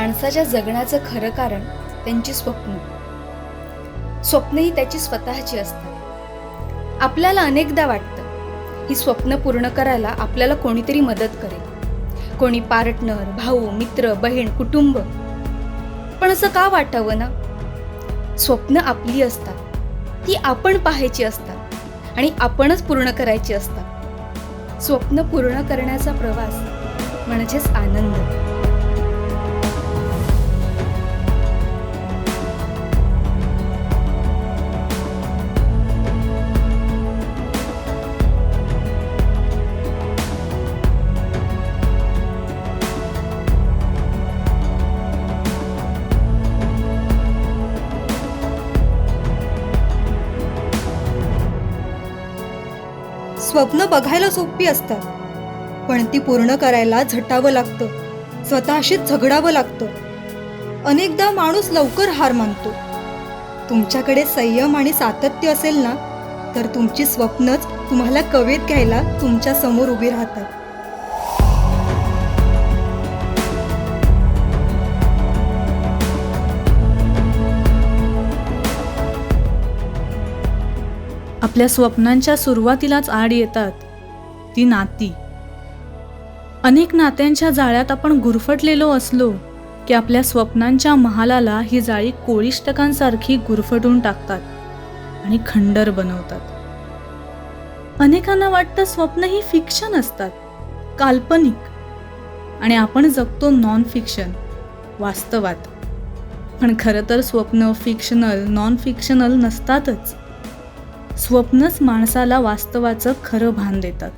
माणसाच्या जगण्याचं खरं कारण त्यांची स्वप्न. स्वप्न ही त्याची स्वतःची असतात. आपल्याला अनेकदा वाटतं ही स्वप्न पूर्ण करायला आपल्याला कोणीतरी मदत करेल. कोणी पार्टनर भाऊ मित्र बहीण कुटुंब. पण असं का वाटावं ना? स्वप्न आपली असतात. ती आपण पाहायची असतात आणि आपणच पूर्ण करायची असतात. स्वप्न पूर्ण करण्याचा प्रवास म्हणजेच आनंद. स्वप्न बघायला सोपी असतात. पण ती पूर्ण करायला झटावं लागतं. स्वतःशीच झगडावं लागतं. अनेकदा माणूस लवकर हार मानतो. तुमच्याकडे संयम आणि सातत्य असेल ना तर तुमची स्वप्नच तुम्हाला कवेत घ्यायला तुमच्यासमोर उभी राहतात. आपल्या स्वप्नांच्या सुरुवातीलाच आड येतात. ती नाती. अनेक नात्यांच्या जाळ्यात आपण गुरफटलेलो असलो की आपल्या स्वप्नांच्या महालाला ही जाळी कोळिष्टकांसारखी गुरफटून टाकतात आणि खंडर बनवतात. अनेकांना वाटतं स्वप्न ही फिक्शन असतात काल्पनिक. आणि आपण जगतो नॉन फिक्शन वास्तवात. पण खरं तर स्वप्न फिक्शनल नॉन फिक्शनल नसतातच. स्वप्नच माणसाला वास्तवाचं खरं भान देतात.